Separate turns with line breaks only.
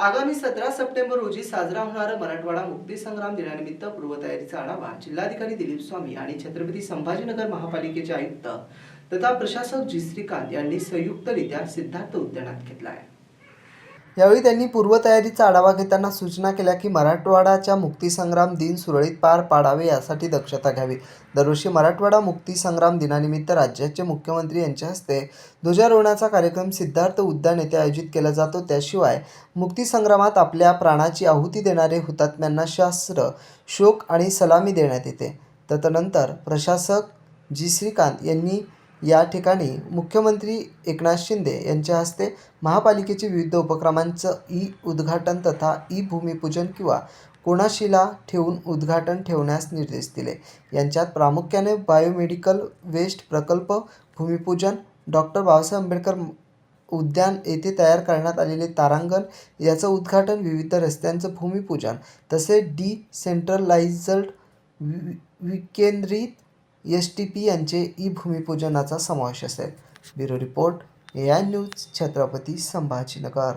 आगामी सतरा सप्टेंबर रोजी साजरा होणारा मराठवाडा मुक्ती संग्राम दिनानिमित्त पूर्वतयारीचा आढावा जिल्हाधिकारी दिलीप स्वामी आणि छत्रपती संभाजीनगर महापालिकेचे आयुक्त तथा प्रशासक जी श्रीकांत यांनी संयुक्तरित्या सिद्धार्थ उद्यानात घेतला आहे. यावेळी त्यांनी पूर्वतयारीचा आढावा घेताना सूचना केल्या की मराठवाडाच्या मुक्तीसंग्राम दिन सुरळीत पार पाडावे यासाठी दक्षता घ्यावी. दरवर्षी मराठवाडा मुक्तीसंग्राम दिनानिमित्त राज्याचे मुख्यमंत्री यांच्या हस्ते ध्वजारोहणाचा कार्यक्रम सिद्धार्थ उद्यान येथे आयोजित केला जातो. त्याशिवाय मुक्तीसंग्रामात आपल्या प्राणाची आहुती देणारे हुतात्म्यांना शास्त्र शोक आणि सलामी देण्यात येते. तदनंतर प्रशासक जी श्रीकांत यांनी या ठिकाणी मुख्यमंत्री एकनाथ शिंदे यांच्या हस्ते महापालिकेचे विविध उपक्रमांचं ई उद्घाटन तथा ई भूमिपूजन किंवा कोणाशिला ठेवून उद्घाटन ठेवण्यास निर्देश दिले. यांच्यात प्रामुख्याने बायोमेडिकल वेस्ट प्रकल्प भूमिपूजन डॉक्टर बाबासाहेब आंबेडकर उद्यान येथे तयार करण्यात आलेले तारांगण याचं उद्घाटन विविध रस्त्यांचं भूमिपूजन तसेच डी सेंट्रलाइज्ड वि- विकेंद्रित एस टी पी यांचे ई भूमिपूजनाचा समावेश असेल. Bureau report A I news Chhatrapati Sambhajinagar.